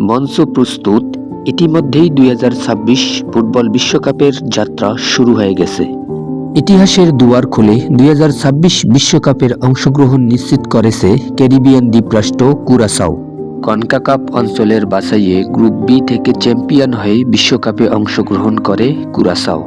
মঞ্চ প্রস্তুত, ইতিমধ্যেই দুই হাজার ছাব্বিশ ফুটবল বিশ্বকাপের যাত্রা শুরু হয়ে গেছে। ইতিহাসের দুয়ার খুলে দুই বিশ্বকাপের অংশগ্রহণ নিশ্চিত করেছে ক্যারিবিয়ান দ্বীপরাষ্ট্র কুরাসাও। কনকাকাপ অঞ্চলের বাছাইয়ে গ্রুপ বি থেকে চ্যাম্পিয়ন হয়ে বিশ্বকাপে অংশগ্রহণ করে কুরাসাও।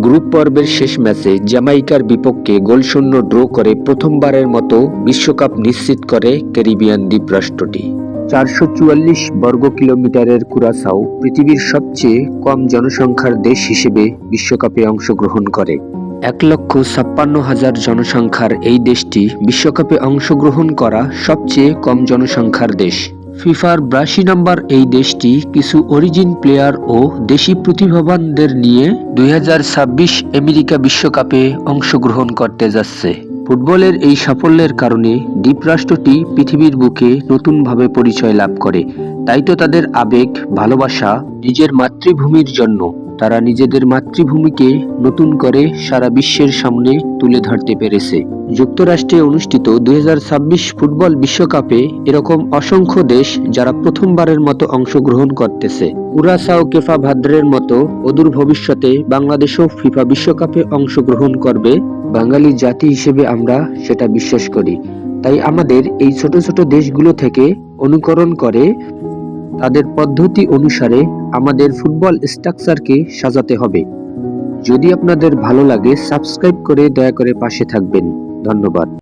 গ্রুপ পর্বের শেষ ম্যাচে জামাইকার বিপক্ষে গোলশূন্য ড্র করে প্রথমবারের মতো বিশ্বকাপ নিশ্চিত করে ক্যারিবিয়ান দ্বীপরাষ্ট্রটি। চারশো চুয়াল্লিশ বর্গ কিলোমিটারের কুরাসাও পৃথিবীর সবচেয়ে কম জনসংখ্যার দেশ হিসেবে বিশ্বকাপে অংশগ্রহণ করে। এক লক্ষ ছাপ্পান্ন হাজার জনসংখ্যার এই দেশটি বিশ্বকাপে অংশগ্রহণ করা সবচেয়ে কম জনসংখ্যার দেশ। ফিফার ব্রাশি নাম্বার এই দেশটি কিছু অরিজিন প্লেয়ার ও দেশি প্রতিভাবানদের নিয়ে দুই হাজার ছাব্বিশ আমেরিকা বিশ্বকাপে অংশগ্রহণ করতে যাচ্ছে। ফুটবলের এই সাফল্যের কারণে দ্বীপরাষ্ট্রটি পৃথিবীর বুকে নতুনভাবে পরিচয় লাভ করে। তাই তো তাদের আবেগ, ভালোবাসা, নিজের মাতৃভূমির জন্য। তারা নিজেদের মাতৃভূমিকে নতুন করে সারা বিশ্বের সামনে তুলে ধরতে পেরেছে। যুক্তরাষ্ট্রে অনুষ্ঠিত দুই হাজার ছাব্বিশ ফুটবল বিশ্বকাপে এরকম অসংখ্য দেশ যারা প্রথমবারের মতো অংশগ্রহণ করতেছে। উরাসাও কেফা ভাদ্রের মতো অদূর ভবিষ্যতে বাংলাদেশও ফিফা বিশ্বকাপে অংশগ্রহণ করবে। বাঙালি জাতি হিসেবে আমরা সেটা বিশ্বাস করি। তাই আমাদের এই ছোট ছোট দেশগুলো থেকে অনুকরণ করে তাদের পদ্ধতি অনুসারে আমাদের ফুটবল স্ট্রাকচারকে সাজাতে হবে। যদি আপনাদের ভালো লাগে, সাবস্ক্রাইব করে দয়া করে পাশে থাকবেন। ধন্যবাদ।